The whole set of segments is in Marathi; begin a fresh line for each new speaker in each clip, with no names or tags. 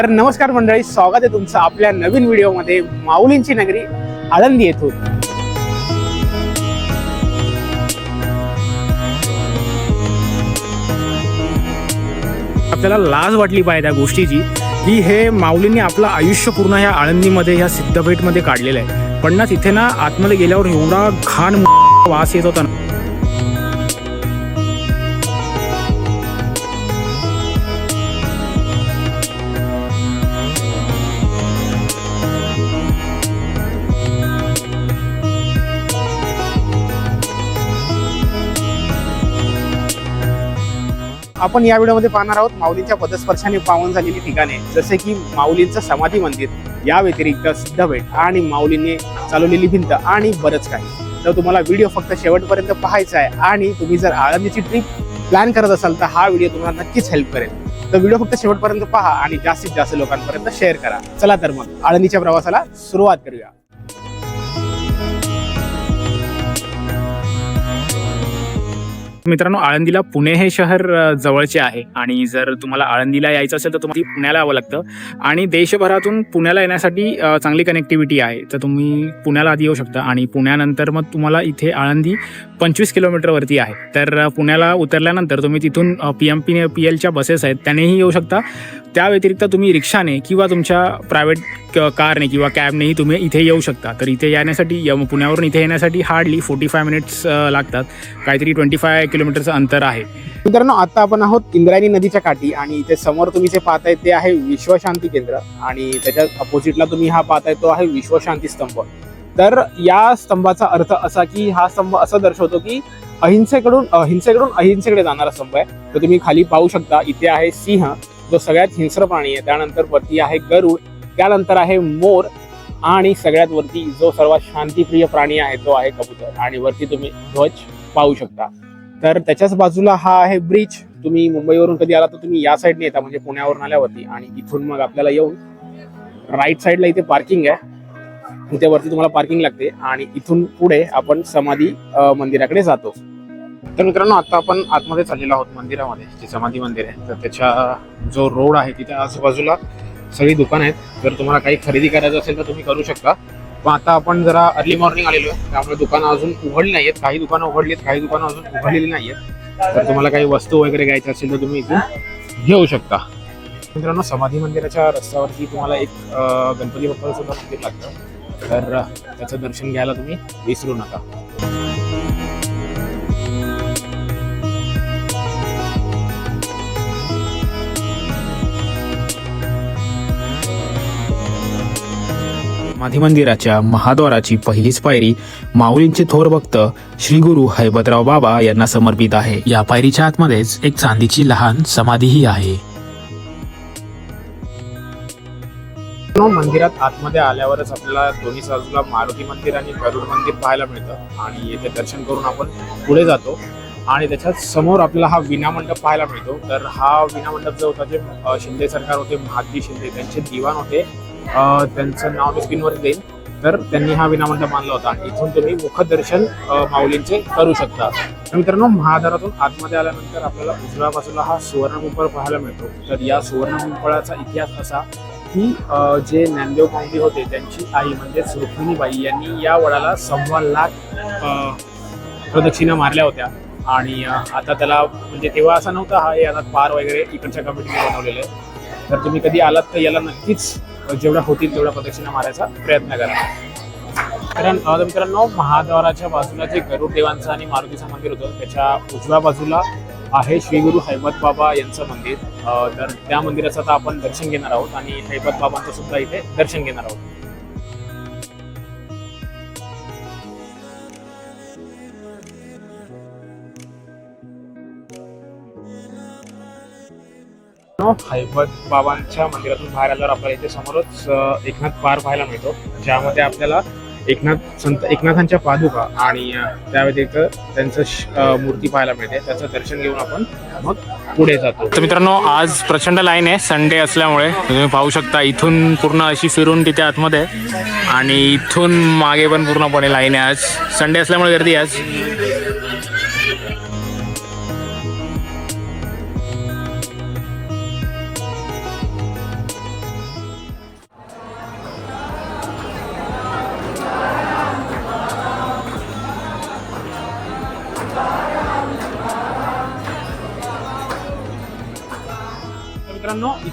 तर नमस्कार मंडळी स्वागत आहे तुमचं आपल्या नवीन व्हिडिओमध्ये माऊलींची नगरी आळंदी येथून. आपल्याला लाज वाटली पाहिजे त्या गोष्टीची की हे माऊलींनी आपलं आयुष्य पूर्ण ह्या आळंदीमध्ये ह्या सिद्धपेठमध्ये काढलेलं आहे. पण ना तिथे ना आतमध्ये गेल्यावर एवढा घाण वास येत होता ना. आपण या व्हिडिओमध्ये पाहणार आहोत माऊलींच्या पदस्पर्शाने पावन झालेली ठिकाणे जसे की माऊलींचं समाधी मंदिर. या व्यतिरिक्त सिद्धबेट आणि माऊलींनी चालवलेली भिंत आणि बरंच काही. तर तुम्हाला व्हिडिओ फक्त शेवटपर्यंत पाहायचा आहे आणि तुम्ही जर आळंदीची ट्रिप प्लॅन करत असाल तर हा व्हिडिओ तुम्हाला नक्कीच हेल्प करेल. तर व्हिडिओ फक्त शेवटपर्यंत पहा आणि जास्तीत जास्त लोकांपर्यंत शेअर करा. चला तर मग आळंदीच्या प्रवासाला सुरुवात करूया. मित्रांनो आळंदीला पुणे हे शहर जवळचे आहे. आणि जर तुम्हाला आळंदीला यायचं असेल तर तुम्हाला पुण्याला यावं लागतं. आणि देशभरातून पुण्याला येण्यासाठी चांगली कनेक्टिव्हिटी आहे. तर तुम्ही पुण्याला आधी येऊ शकता. आणि पुण्यानंतर मग तुम्हाला इथे आळंदी पंचवीस किलोमीटरवरती आहे. तर पुण्याला उतरल्यानंतर तुम्ही तिथून पी एम पी पी एलच्या बसेस आहेत त्यानेही येऊ शकता. त्या व्यतिरिक्त तुम्ही रिक्षाने किंवा तुमच्या प्रायव्हेट कारने किंवा कॅबनेही तुम्ही इथे येऊ शकता. तर इथे येण्यासाठी यम पुण्यावरून इथे येण्यासाठी हार्डली फोर्टी फाय मिनिट्स लागतात. काहीतरी ट्वेंटी फाय किलोमीटरचं अंतर आहे. मित्रांनो आता आपण आहोत इंद्रायणी नदीच्या काठी आणि इथे समोर तुम्ही जे पाहताय ते आहे विश्वशांती केंद्र आणि त्याच्या अपोजिटला तुम्ही हा पाहताय तो आहे विश्वशांती स्तंभ. तर या स्तंभाचा अर्थ असा की हा स्तंभ असं दर्शवतो की अहिंसेकडून अहिंसेकडून अहिंसेकडे जाणारा स्तंभ आहे. तर तुम्ही खाली पाहू शकता इथे आहे सिंह. जो सगळ्यात हिंस्र प्राणी आहे त्यानंतर वरती आहे गरुड त्यानंतर आहे मोर आणि सगळ्यात वरती जो सर्वात शांतीप्रिय प्राणी आहे तो आहे कबूतर. आणि वरती तुम्ही ध्वज पाहू शकता. तर त्याच्याच बाजूला हा आहे ब्रिज. तुम्ही मुंबईवरून कधी आला तर तुम्ही या साईडने येता म्हणजे पुण्यावरून आल्यावरती. आणि इथून मग आपल्याला येऊन राईट साईडला इथे पार्किंग आहे. इथे वरती तुम्हाला पार्किंग लागते. आणि इथून पुढे आपण समाधी मंदिराकडे जातो. तर मित्रांनो आता आपण आतमध्ये चाललेलो आहोत मंदिरामध्ये जे समाधी मंदिर आहे. तर त्याच्या जो रोड आहे तिथे आजूबाजूला सगळी दुकान आहेत. जर तुम्हाला काही खरेदी करायचं असेल तर तुम्ही करू शकता. पण आता आपण जरा अर्ली मॉर्निंग आलेलो आहे. त्यामुळे दुकानं अजून उघडली नाही आहेत काही दुकानं उघडली आहेत काही दुकानं अजून उघडलेली नाही आहेत तर तुम्हाला काही वस्तू वगैरे घ्यायच्या असेल तर तुम्ही इथून घेऊ शकता. मित्रांनो समाधी मंदिराच्या रस्त्यावरती तुम्हाला एक गणपती बाप्पाचं सुद्धा मंदिर लागतं. तर त्याचं दर्शन घ्यायला तुम्ही विसरू नका. समाधी मंदिराच्या महाद्वाराची पहिलीच पायरी माऊलींचे थोर भक्त श्री गुरु हैबतराव बाबा यांना समर्पित आहे. या पायरीच्या आतमध्येच एक चांदीची लहान समाधीही आहे. मंदिरात आतमध्ये आल्यावरच आपल्याला दोन्ही बाजूला मारुती मंदिर आणि गरुड मंदिर पाहायला मिळतं. आणि येथे दर्शन करून आपण पुढे जातो. आणि त्याच्यात समोर आपल्याला हा विना मंडप पाहायला मिळतो. तर हा विना मंडप जो होता जे शिंदे सरकार होते महात्मा शिंदे त्यांचे दिवाण होते. त्यांचं नाव मी देईन. तर त्यांनी हा विनामंडप मानला होता. आणि इथून तुम्ही मुखदर्शन माऊलींचे करू शकता. तर मित्रांनो महादारातून आतमध्ये आल्यानंतर आपल्याला उजव्या बाजूला हा सुवर्णपिंपळ पाहायला मिळतो. तर या सुवर्णपिंपळाचा इतिहास असा की जे ज्ञानदेव माऊली होते त्यांची आई म्हणजेच रुक्मिणीबाई यांनी या वडाला सव्वा लाख प्रदक्षिणा मारल्या होत्या. आणि आता त्याला म्हणजे तेव्हा असा नव्हता हा याला पार वगैरे इकडच्या कमिटीने बनवलेले आहे. तर तुम्ही कधी आलात तर याला नक्कीच जेवढ्या होतील तेवढ्या प्रदक्षिणा मारायचा प्रयत्न करा. कारण मित्रांनो महाद्वाराच्या बाजूला जे गरुड देवांचं आणि मारुतीचं मंदिर होतं त्याच्या उजव्या बाजूला आहे श्री गुरु हैबत बाबा यांचं मंदिर. तर त्या मंदिराचं आता आपण दर्शन घेणार आहोत आणि हैबत बाबांचं सुद्धा इथे दर्शन घेणार आहोत. हैबत बाबांच्या मंदिरातून बाहेर आल्यावर आपल्याला इथे समोरच एकनाथ पार पाहायला मिळतो. ज्यामध्ये आपल्याला एकनाथ संत एकनाथांच्या पादुका आणि त्या व्यतिरिक्त त्यांचं श- मूर्ती पाहायला मिळते. त्याचं दर्शन घेऊन आपण मग पुढे जातो. तर मित्रांनो आज प्रचंड लाईन आहे. संडे असल्यामुळे तुम्ही पाहू शकता इथून पूर्ण अशी फिरून तिथे आतमध्ये. आणि इथून मागे पण पूर्णपणे लाईन आहे आज. संडे असल्यामुळे गर्दी आज.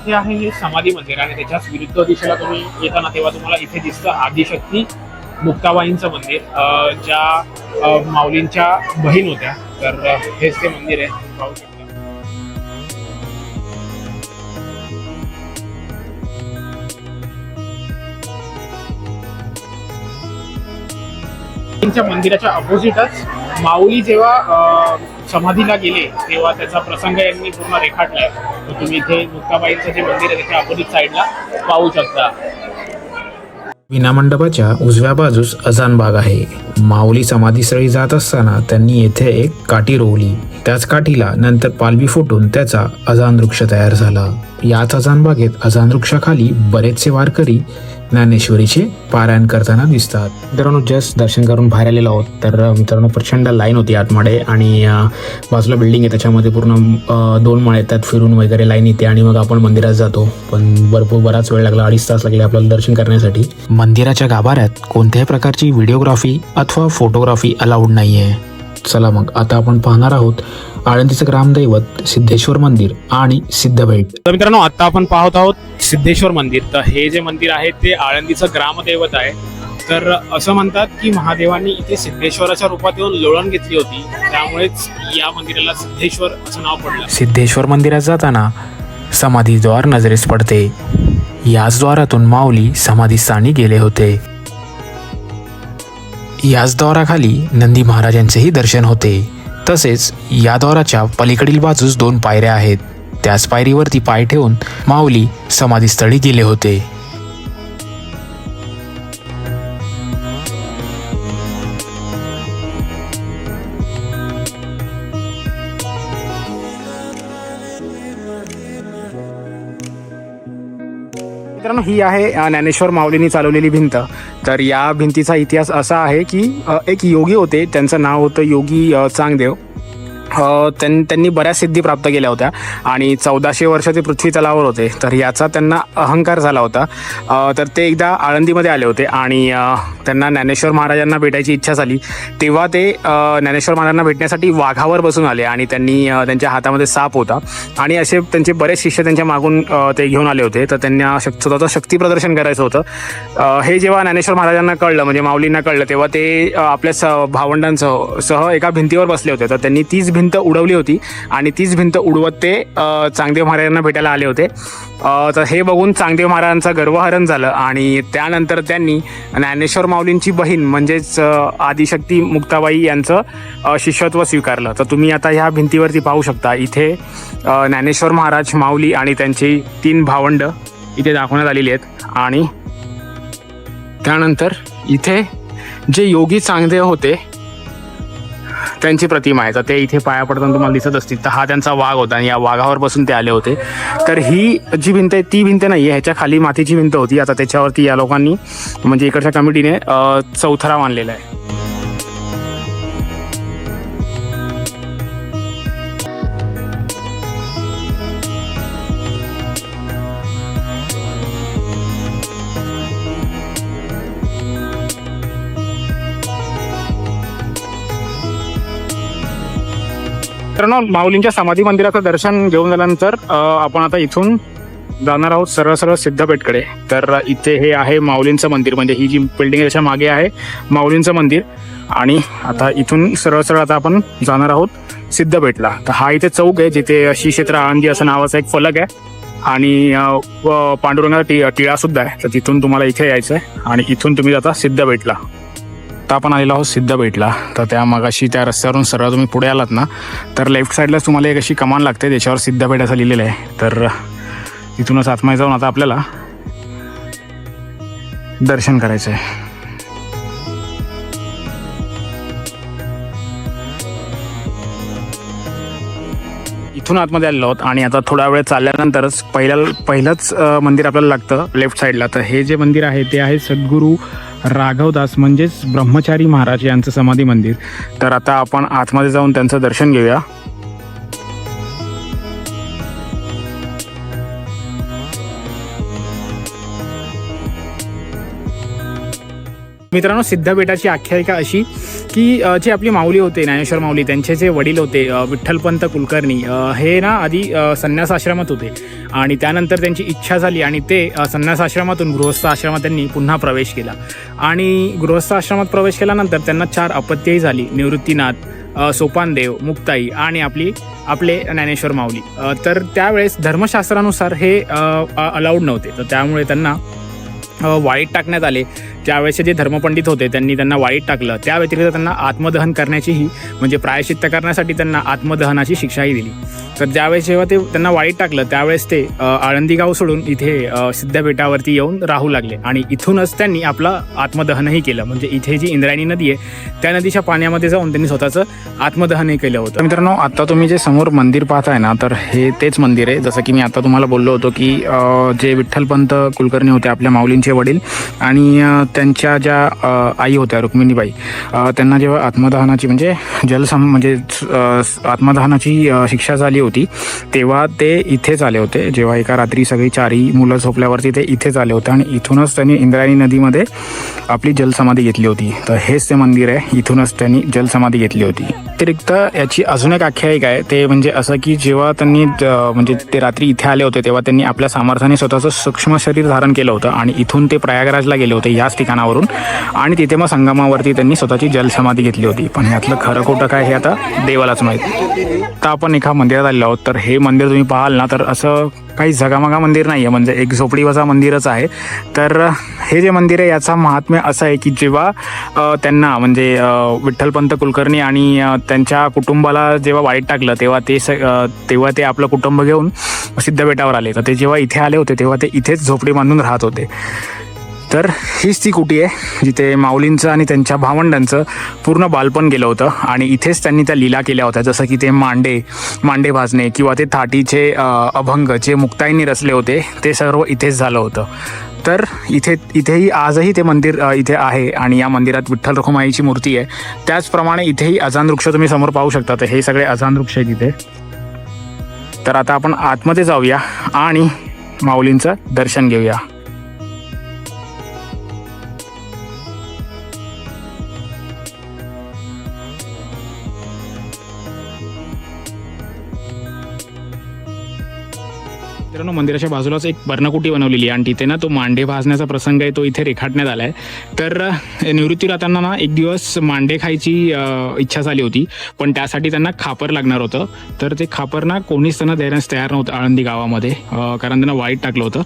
इथे आहे हे समाधी मंदिर आणि त्याच्याच विरुद्ध दिशेला तुम्ही येताना तेव्हा तुम्हाला इथे दिसतं आदिशक्ती मुक्ताबाईंचं मंदिर. अं, ज्या माऊलींच्या बहीण होत्या. तर हेच ते मंदिर आहे. पाहू शकता. त्यांच्या मंदिराच्या अपोजिटच माऊली जेव्हा समाधीला गेले तेव्हा त्याचा प्रसंग यांनी पूर्ण रेखाटलाय. तर तुम्ही इथे मुक्ताबाईंचं जे मंदिर आहे त्याच्या अपोजिट साईडला पाहू शकता.
विनामंडपाच्या उजव्या बाजूस अजान बाग आहे. माऊली समाधीस्थळी जात असताना त्यांनी येथे एक काठी रोवली. त्याच काठीला नंतर पालवी फुटून त्याचा अजान वृक्ष तयार झाला. याच अजान बागेत अजान वृक्षाखाली बरेचसे वारकरी ज्ञानेश्वरीचे पारायण करताना दिसतात. मित्रांनो जस्ट दर्शन करून बाहेर आलेलो आहोत. तर मित्रांनो प्रचंड लाईन होती आतमध्ये आणि बाजूला बिल्डिंग आहे. त्याच्यामध्ये पूर्ण दोन माळे त्यात फिरून वगैरे लाईन येते आणि मग आपण मंदिरात जातो. पण भरपूर बराच वेळ लागला अडीच तास लागले आपल्याला दर्शन करण्यासाठी. मंदिराच्या गाभाऱ्यात कोणत्याही प्रकारची व्हिडिओग्राफी अथवा फोटोग्राफी अलाउड नाहीये. चला मग आता आपण पाहणार आहोत आळंदीचं ग्रामदैवत सिद्धेश्वर मंदिर आणि सिद्धभेट
तर मित्रांनो आता आपण पाहत आहोत सिद्धेश्वर मंदिर. तर हे जे मंदिर आहे ते आळंदीचं ग्रामदैवत आहे. तर असं म्हणतात की महादेवांनी इथे सिद्धेश्वराच्या रूपात येऊन लोळण घेतली होती. त्यामुळेच या मंदिराला सिद्धेश्वर असं नाव पडलं.
सिद्धेश्वर मंदिरात जाताना समाधीद्वार नजरेस पडते. याच द्वारातून माऊली समाधीस्थानी गेले होते. याच द्वाराखाली नंदी महाराजांचेही दर्शन होते. तसेच या द्वाराच्या पलीकडील बाजूस दोन पायऱ्या आहेत. त्याच पायरीवरती पाय ठेवून माऊली समाधीस्थळी गेले होते.
मित्रांनो ही आहे ज्ञानेश्वर माऊलींनी चालवलेली भिंत. तर या भिंतीचा इतिहास असा आहे की एक योगी होते. त्यांचं नाव होतं योगी चांगदेव. त्यांनी बऱ्याच सिद्धी प्राप्त केल्या होत्या. आणि चौदाशे वर्ष ते पृथ्वी तलावर होते. तर याचा त्यांना अहंकार झाला होता. तर ते एकदा आळंदीमध्ये आले होते आणि त्यांना ज्ञानेश्वर महाराजांना भेटायची इच्छा झाली. तेव्हा ते ज्ञानेश्वर महाराजांना भेटण्यासाठी वाघावर बसून आले आणि त्यांनी त्यांच्या हातामध्ये साप होता. आणि असे त्यांचे बरेच शिष्य त्यांच्या मागून ते घेऊन आले होते. तर त्यांना शक स्वतःचं शक्ती प्रदर्शन करायचं होतं. हे जेव्हा ज्ञानेश्वर महाराजांना कळलं म्हणजे माऊलींना कळलं तेव्हा ते आपल्या स भावंडांसह सह एका भिंतीवर बसले होते. तर त्यांनी तीच भिंत उडवली होती आणि तीच भिंत उडवत ते चांगदेव महाराजांना भेटायला आले होते. तर हे बघून चांगदेव महाराजांचं गर्वहरण झालं आणि त्यानंतर त्यांनी ज्ञानेश्वर माऊलींची बहीण म्हणजेच आदिशक्ती मुक्ताबाई यांचं शिष्यत्व स्वीकारलं. तर तुम्ही आता ह्या भिंतीवरती पाहू शकता. इथे ज्ञानेश्वर महाराज माऊली आणि त्यांची तीन भावंड इथे दाखवण्यात आलेली आहेत. आणि त्यानंतर इथे जे योगी चांगदेव होते त्यांची प्रतिमा आहे. तर ते इथे पाया पडताना तुम्हाला दिसत असतील. तर हा त्यांचा वाघ होता आणि या वाघावर बसून ते आले होते. तर ही जी भिंत आहे ती भिंत नाही आहे ह्याच्या खाली मातीची भिंत होती. आता त्याच्यावरती या लोकांनी म्हणजे इकडच्या कमिटीने चौथरा मानलेला आहे. मित्रांनो माऊलींच्या समाधी मंदिराचं दर्शन घेऊन झाल्यानंतर आपण आता इथून जाणार आहोत सरळ सरळ सिद्धपेठकडे. तर इथे हे आहे माऊलींचं मंदिर. म्हणजे ही जी बिल्डिंग त्याच्यामागे आहे माऊलींचं मंदिर. आणि आता इथून सरळ सरळ आता आपण जाणार आहोत सिद्धपेठला. तर हा इथे चौक आहे जिथे श्री क्षेत्र आळंदी असं नावाचा एक फलक आहे. आणि पांडुरंगाचा टी टिळा सुद्धा आहे. तर तिथून तुम्हाला इथे यायचं आहे आणि इथून तुम्ही जाता सिद्धपेठला. आत्ता आपण आलेलो आहोत सिद्धपेठला तर त्या मगाशी त्या रस्त्यावरून सरळ तुम्ही पुढे आलात ना तर लेफ्ट साईडलाच तुम्हाला एक अशी कमान लागते त्याच्यावर सिद्धपेठ असं लिहिलेलं आहे. तर तिथूनच आतमध्ये जाऊन आता आपल्याला दर्शन करायचं आहे इथून आतमध्ये आलेलो आहोत आणि आता थोडा वेळ चालल्यानंतरच पहिल्या पहिलंच मंदिर आपल्याला लागतं लेफ्ट साईडला तर हे जे मंदिर आहे ते आहे सद्गुरू राघवदास म्हणजेच ब्रह्मचारी महाराज यांचं समाधी मंदिर. तर आता आपण आतमध्ये जाऊन त्यांचं दर्शन घेऊया. मित्रांनो सिद्धपेठाची आख्यायिका अशी की जे आपली माऊली होते ज्ञानेश्वर माऊली त्यांचे जे वडील होते विठ्ठलपंत कुलकर्णी हे ना आधी संन्यास आश्रमात होते. आणि त्यानंतर त्यांची इच्छा झाली आणि ते संन्यास आश्रमातून गृहस्थ आश्रमात त्यांनी पुन्हा प्रवेश केला. आणि गृहस्थ आश्रमात प्रवेश केल्यानंतर त्यांना चार अपत्यही झाली. निवृत्तीनाथ सोपानदेव मुक्ताई आणि आपली आपले ज्ञानेश्वर माऊली. तर त्यावेळेस धर्मशास्त्रानुसार हे अलाउड नव्हते. तर त्यामुळे त्यांना वाईट टाकण्यात आले. त्यावेळेसचे जे धर्मपंडित होते त्यांनी त्यांना वाईट टाकलं त्या व्यतिरिक्त त्यांना आत्मदहन करण्याचीही म्हणजे प्रायश्चित्त करण्यासाठी त्यांना आत्मदहनाची शिक्षाही दिली. तर ज्यावेळेस जेव्हा ते त्यांना वाईट टाकलं त्यावेळेस ते आळंदीगाव आळंदी गाव सोडून इथे अ, सिद्धपेठावरती येऊन राहू लागले. आणि इथूनच त्यांनी आपलं आत्मदहनही केलं. म्हणजे इथे जी इंद्रायणी नदी आहे त्या नदीच्या पाण्यामध्ये जाऊन त्यांनी स्वतःचं आत्मदहनही केलं होतं. मित्रांनो आता तुम्ही जे समोर मंदिर पाहताय ना तर हे तेच मंदिर आहे. जसं की मी आता तुम्हाला बोललो होतो की जे विठ्ठलपंत कुलकर्णी होते आपल्या माऊलींचे वडील. आणि त्यांच्या ज्या आई होत्या रुक्मिणीबाई त्यांना जेव्हा आत्मदहनाची म्हणजे जलसम म्हणजे आत्मदहनाची शिक्षा झाली होती तेव्हा ते इथेच आले होते. जेव्हा एका रात्री सगळी चारही मुलं झोपल्यावरती ते इथेच आले होते आणि इथूनच त्यांनी इंद्रायणी नदीमध्ये आपली जलसमाधी घेतली होती. तर हेच ते मंदिर आहे. इथूनच त्यांनी जलसमाधी घेतली होती. व्यतिरिक्त याची अजून एक आख्यायिका आहे. ते म्हणजे असं की जेव्हा त्यांनी म्हणजे ते रात्री इथे आले होते तेव्हा त्यांनी आपल्या सामर्थ्याने स्वतःचं सूक्ष्म शरीर धारण केलं होतं आणि इथून ते प्रयागराजला गेले होते. याच ठिकाणावरून. आणि तिथे मग संगमावरती त्यांनी स्वतःची जलसमाधी घेतली होती. पण यातलं खरं खोटं काय हे आता देवालाच माहीत. तर आपण एका मंदिरात आलेलो आहोत. तर हे मंदिर तुम्ही पाहाल ना तर असं काही झगामगा मंदिर नाही आहे म्हणजे एक झोपडीवजा मंदिरच आहे. तर हे जे मंदिर आहे याचा महात्म्य असं आहे की जेव्हा त्यांना म्हणजे विठ्ठलपंत कुलकर्णी आणि त्यांच्या कुटुंबाला जेव्हा वाईट टाकलं तेव्हा ते स तेव्हा ते आपलं कुटुंब घेऊन सिद्धबेटावर आले. तर ते जेव्हा इथे आले होते तेव्हा ते इथेच झोपडी बांधून राहत होते. तर हीच ती कुटी आहे जिथे माऊलींचं आणि त्यांच्या भावंडांचं पूर्ण बालपण गेलं होतं. आणि इथेच त्यांनी त्या लीला केल्या होत्या जसं की ते मांडे मांडे भाजणे किंवा ते थाटीचे अभंग जे मुक्ताईंनी रचले होते ते सर्व इथेच झालं होतं. तर इथे इथेही आजही ते मंदिर इथे आहे आणि या मंदिरात विठ्ठल रखुमाईची मूर्ती आहे. त्याचप्रमाणे इथेही अजान वृक्ष तुम्ही समोर पाहू शकता तर हे सगळे अजान वृक्ष आहेत इथे. तर आता आपण आतमध्ये जाऊया आणि माऊलींचं दर्शन घेऊया. मित्रांनो मंदिराच्या बाजूलाच एक पर्णकुटी बनवलेली आहे आणि तिथे ना तो मांडे भाजण्याचा प्रसंग आहे तो इथे रेखाटण्यात आलाय. तर निवृत्ती राहताना ना एक दिवस मांडे खायची इच्छा झाली होती पण त्यासाठी त्यांना खापर लागणार होतं. तर ते खापर ना कोणीच त्यांना देण्यास तयार नव्हतं आळंदी गावामध्ये कारण त्यांना वाईट टाकलं होतं.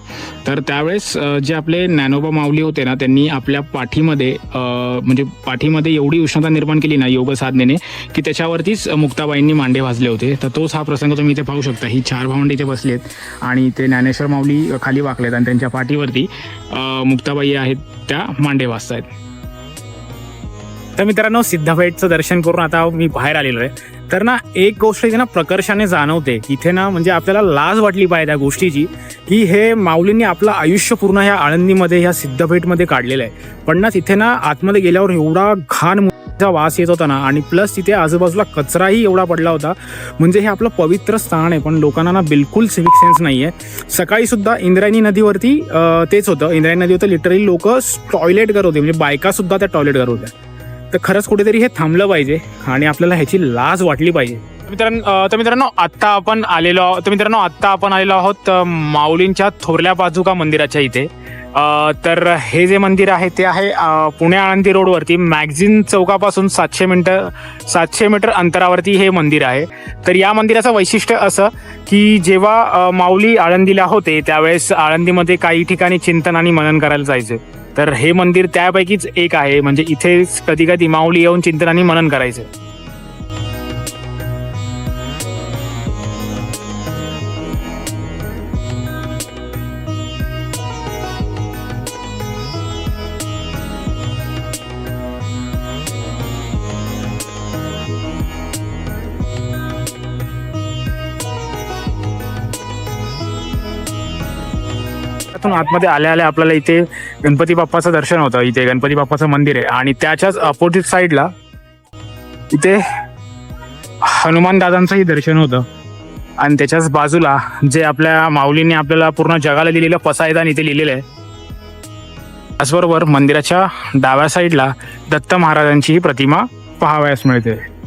तर त्यावेळेस जे आपले ज्ञानोबा माऊली होते ना त्यांनी आपल्या पाठीमध्ये म्हणजे पाठीमध्ये एवढी उष्णता निर्माण केली ना योग साधनेने की त्याच्यावरतीच मुक्ताबाईंनी मांडे भाजले होते. तर तोच हा प्रसंग तुम्ही इथे पाहू शकता. ही चार भावंडी इथे बसली आहेत आणि ते ज्ञानेश्वर माऊली खाली वाकलेत आणि त्यांच्या पाठीवरती मुक्ताबाई आहेत त्या मांडे आहेत. तर मित्रांनो सिद्धपेठचं दर्शन करून आता मी बाहेर आलेलो आहे. तर ना एक गोष्ट इथे ना प्रकर्षाने जाणवते. इथे ना म्हणजे आपल्याला लाज वाटली पाहिजे त्या गोष्टीची की हे माऊलींनी आपलं आयुष्य पूर्ण ह्या आळंदीमध्ये ह्या सिद्धपेठमध्ये काढलेलं आहे. पण ना तिथे ना आतमध्ये गेल्यावर एवढा घाण वास येत होता ना. आणि प्लस तिथे आजूबाजूला कचराही एवढा पडला होता. म्हणजे हे आपलं पवित्र स्थान आहे पण लोकांना ना बिलकुल सिविक सेन्स नाही आहे सकाळी सुद्धा इंद्रायणी नदीवरती तेच होतं. इंद्रायणी नदीवरती लिटरली लोक टॉयलेट करत होते. म्हणजे बायका सुद्धा त्या टॉयलेट करत होत्या. तर खरंच कुठेतरी हे थांबलं पाहिजे आणि आपल्याला ह्याची लाज वाटली पाहिजे. मित्रांनो तर मित्रांनो आत्ता आपण आलेलो आहोत तर मित्रांनो आत्ता आपण आलेलो आहोत माऊलींच्या थोरल्या बाजूका मंदिराच्या इथे. तर हे जे मंदिर आहे ते आहे पुणे आळंदी रोडवरती. मॅगझिन चौकापासून सातशे मिनटं सातशे मीटर अंतरावरती हे मंदिर आहे. तर या मंदिराचं वैशिष्ट्य असं की जेव्हा माऊली आळंदीला होते त्यावेळेस आळंदीमध्ये काही ठिकाणी चिंतन आणि मनन करायला जायचे. तर हे मंदिर त्यापैकीच एक आहे. म्हणजे इथेच कधी कधी माऊली येऊन चिंतन आणि मनन करायचे. त्यातून आतमध्ये आल्या आल्या आपल्याला इथे गणपती बाप्पाचं दर्शन होतं. इथे गणपती बाप्पाचं मंदिर आहे. आणि त्याच्याच अपोजिट साईडला इथे हनुमान दादांचंही दर्शन होतं. आणि त्याच्याच बाजूला जे आपल्या माऊलींनी आपल्याला पूर्ण जगाला दिलेलं पसायदान इथे लिहिलेलं आहे. त्याचबरोबर मंदिराच्या डाव्या साईडला दत्त महाराजांची ही प्रतिमा पाहावयास मिळते.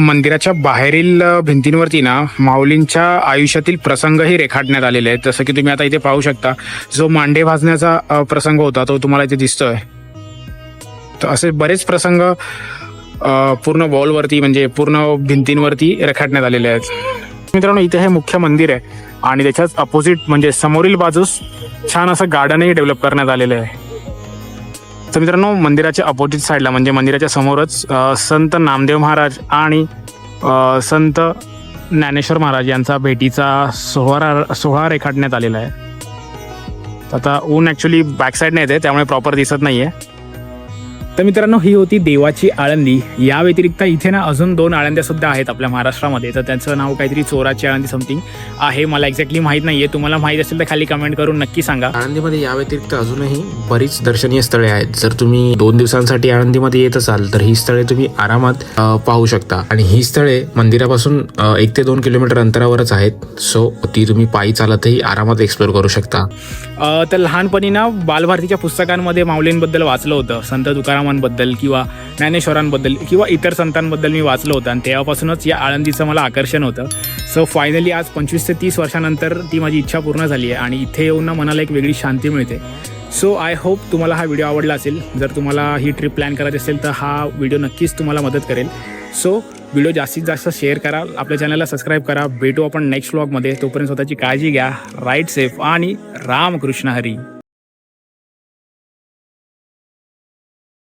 मंदिराच्या बाहेरील भिंतींवरती ना माऊलींच्या आयुष्यातील प्रसंगही रेखाटण्यात आलेले आहेत. जसं की तुम्ही आता इथे पाहू शकता जो मांडे भाजण्याचा प्रसंग होता तो तुम्हाला इथे दिसतोय. तर असे बरेच प्रसंग पूर्ण वॉलवरती म्हणजे पूर्ण भिंतींवरती रेखाटण्यात आलेले आहेत. मित्रांनो इथे हे मुख्य मंदिर आहे आणि त्याच्याच अपोजिट म्हणजे समोरील बाजूस छान असं गार्डनही डेव्हलप करण्यात आलेलं आहे. तर मित्रांनो मंदिराच्या अपोजिट साईडला म्हणजे मंदिराच्या समोरच संत नामदेव महाराज आणि संत ज्ञानेश्वर महाराज यांचा भेटीचा सोहळा सोहळा रेखाटण्यात आलेला आहे. आता ऊन ॲक्च्युली बॅक साईडने येते त्यामुळे प्रॉपर दिसत नाही आहे तर मित्रांनो ही होती देवाची आळंदी. या व्यतिरिक्त इथे ना अजून दोन आळंद्या सुद्धा आहेत आपल्या महाराष्ट्रामध्ये. तर त्यांचं नाव काहीतरी चोराची आळंदी समथिंग आहे. मला एक्झॅक्टली माहीत नाही आहे तुम्हाला माहीत असेल तर खाली कमेंट करून नक्की सांगा.
आळंदीमध्ये या व्यतिरिक्त अजूनही बरीच दर्शनीय स्थळे आहेत. जर तुम्ही दोन दिवसांसाठी आळंदीमध्ये येत असाल तर ही स्थळे तुम्ही आरामात पाहू शकता. आणि ही स्थळे मंदिरापासून एक ते दोन किलोमीटर अंतरावरच आहेत. सो ती तुम्ही पायी चालतही आरामात एक्सप्लोर करू शकता.
तर लहानपणी ना बालभारतीच्या पुस्तकांमध्ये माऊलींबद्दल वाचलं होतं. संत तुकारामांबद्दल किंवा ज्ञानेश्वरांबद्दल किंवा इतर संतांबद्दल मी वाचलं होतं. आणि तेव्हापासूनच या आळंदीचं मला आकर्षण होतं. सो फायनली आज पंचवीस ते तीस वर्षानंतर ती माझी इच्छा पूर्ण झाली आहे आणि इथे येऊन मनाला एक वेगळी शांती मिळते. सो आय होप तुम्हाला हा व्हिडिओ आवडला असेल. जर तुम्हाला ही ट्रिप प्लॅन करायची असेल तर हा व्हिडिओ नक्कीच तुम्हाला मदत करेल. सो व्हिडिओ जास्तीत जास्त शेअर करा. आपल्या चॅनलला सबस्क्राईब करा. भेटू आपण नेक्स्ट व्लॉगमध्ये तोपर्यंत स्वतःची काळजी घ्या. राईट सेफ आणि रामकृष्ण हरी.